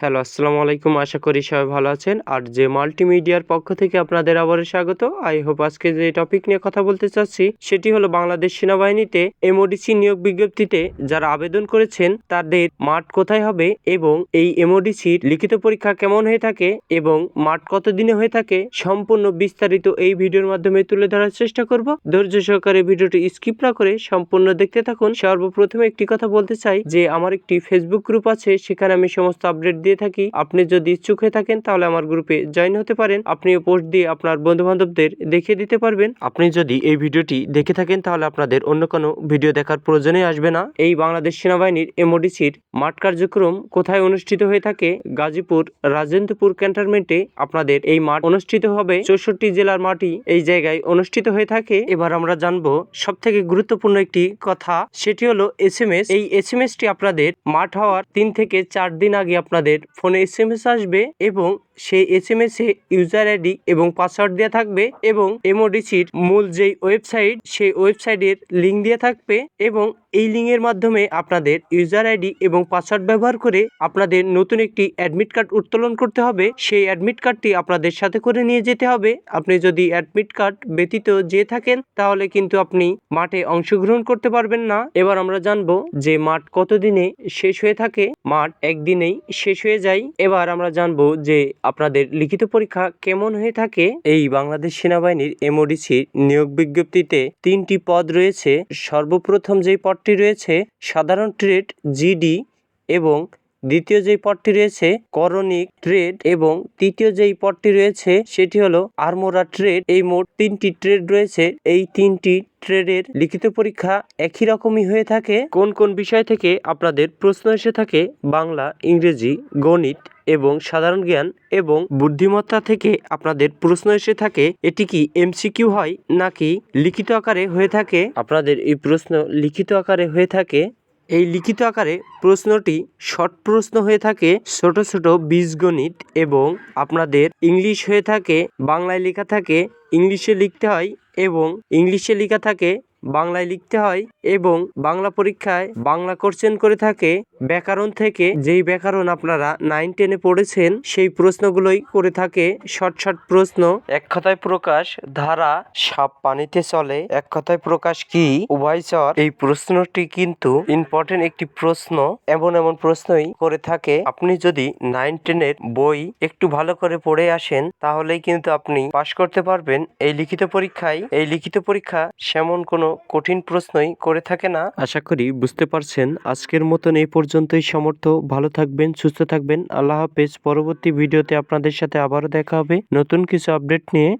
Hello, আসসালামু আলাইকুম। আশা করি সবাই ভালো আছেন। আর যে মাল্টিমিডিয়ার পক্ষ থেকে আপনাদের আবারও স্বাগত, আই হোপ আজকে যে টপিক নিয়ে কথা বলতে চাচ্ছি, সেটি হলো বাংলাদেশ সেনাবাহিনীতে এমওডিসি নিয়োগ বিজ্ঞপ্তিতে যারা আবেদন করেছেন, তাদের মাঠ কোথায় হবে এবং এই এমওডিসির লিখিত পরীক্ষা কেমন হয়ে থাকে এবং মাঠ কত দিনে হয়ে থাকে, সম্পূর্ণ বিস্তারিত এই ভিডিওর মাধ্যমে তুলে ধরার চেষ্টা করব। ধৈর্য সহকারে ভিডিওটি স্কিপ না করে সম্পূর্ণ দেখতে থাকুন। সর্বপ্রথমে একটি কথা বলতে চাই, যে আমার একটি ফেসবুক গ্রুপ আছে, সেখানে আমি সমস্ত আপডেট দিয়ে থাকি। আপনি যদি ইচ্ছুক হয়ে থাকেন, তাহলে আমার গ্রুপে জয়েন হতে পারেন। আপনিও পোস্ট দিয়ে আপনার বন্ধু বান্ধবদের দেখিয়ে দিতে পারবেন। আপনি যদি এই ভিডিওটি দেখে থাকেন, তাহলে আপনাদের অন্য কোনো ভিডিও দেখার প্রয়োজনে আসবে না। এই বাংলাদেশ সেনাবাহিনীর এমওডিসির মাঠ কার্যক্রম কোথায় অনুষ্ঠিত হয়ে থাকে? গাজীপুর রাজেন্দ্রপুর ক্যান্টনমেন্টে আপনাদের এই মাঠ অনুষ্ঠিত হবে। চৌষট্টি জেলার মাটি এই জায়গায় অনুষ্ঠিত হয়ে থাকে। এবার আমরা জানব সব থেকে গুরুত্বপূর্ণ একটি কথা, সেটি হলো এস এম এস। এই এস এম টি আপনাদের মাঠ হওয়ার তিন থেকে চার দিন আগে আপনাদের ফোনে এস এম এস আসবে এবং সেই এস এম এস এ ইউজার আইডি এবং পাসওয়ার্ড দেওয়া থাকবে এবং এমওডিসির মূল যেই ওয়েবসাইট সেই ওয়েবসাইটের লিঙ্ক দেওয়া থাকবে এবং এই লিঙ্কের মাধ্যমে আপনাদের ইউজার আইডি এবং পাসওয়ার্ড ব্যবহার করে আপনাদের নতুন একটি অ্যাডমিট কার্ড উত্তোলন করতে হবে। সেই অ্যাডমিট কার্ডটি আপনাদের সাথে করে নিয়ে যেতে হবে। আপনি যদি অ্যাডমিট কার্ড ব্যতীত যেয়ে থাকেন, তাহলে কিন্তু আপনি মাঠে অংশগ্রহণ করতে পারবেন না। এবার আমরা জানব যে মাঠ কতদিনে শেষ হয়ে থাকে। মাঠ একদিনেই শেষ হয়ে যায়। এবার আমরা জানব যে আপনাদের লিখিত পরীক্ষা কেমন হয়ে থাকে? এই বাংলাদেশ সেনাবাহিনীর এমওডিসির নিয়োগ বিজ্ঞপ্তিতে তিনটি পদ রয়েছে। সর্বপ্রথম যে পদটি রয়েছে, সাধারণ ট্রেড, জিডি এবং দ্বিতীয় যেই পদটি রয়েছে, করণিক ট্রেড এবং তৃতীয় যেই পদটি রয়েছে, সেটি হলো আরমোরা ট্রেড। এই মোট তিনটি ট্রেড রয়েছে। এই তিনটি ট্রেডের লিখিত পরীক্ষা একই রকমই হয়ে থাকে। কোন কোন বিষয় থেকে আপনাদের প্রশ্ন এসে থাকে, বাংলা, ইংরেজি, গণিত এবং সাধারণ জ্ঞান এবং বুদ্ধিমত্তা থেকে আপনাদের প্রশ্ন এসে থাকে, এটি কি এমসিকিউ হয় নাকি লিখিত আকারে হয়ে থাকে? আপনাদের এই প্রশ্ন লিখিত আকারে হয়ে থাকে। এই লিখিত আকারে প্রশ্নটি শর্ট প্রশ্ন হয়ে থাকে ছোট ছোট বীজগণিত এবং আপনাদের ইংলিশ হয়ে থাকে, বাংলায় লেখা থাকে, ইংলিশে লিখতে হয় এবং ইংলিশে লেখা থাকে, বাংলায় লিখতে হয় এবং বাংলা পরীক্ষায় বাংলা কোশ্চেন করে থাকে। ব্যাকরণ থেকে যেই ব্যাকরণ আপনারা নাইন টেনে পড়েছেন, সেই প্রশ্নগুলোই করে থাকে শর্ট শর্ট প্রশ্ন। এক কথায় প্রকাশ ধারা সাপ পানিতে চলে, এক কথায় প্রকাশ কি? উভয়চর এই প্রশ্নটি কিন্তু ইম্পর্টেন্ট একটি প্রশ্ন, এমন এমন প্রশ্নই করে থাকে। আপনি যদি নাইন টেনের বই একটু ভালো করে পড়ে আসেন, তাহলেই কিন্তু আপনি পাশ করতে পারবেন এই লিখিত পরীক্ষায়। এই লিখিত পরীক্ষা সেমন কোনো কঠিন প্রশ্নই করে থাকে না। আশা করি বুঝতে পারছেন। আজকের মতন এই পর্যন্তই সমর্থ। ভালো থাকবেন, সুস্থ থাকবেন। আল্লাহ হাফেজ। পরবর্তী ভিডিওতে আপনাদের সাথে আবারও দেখা হবে। নতুন কিছু আপডেট নিয়ে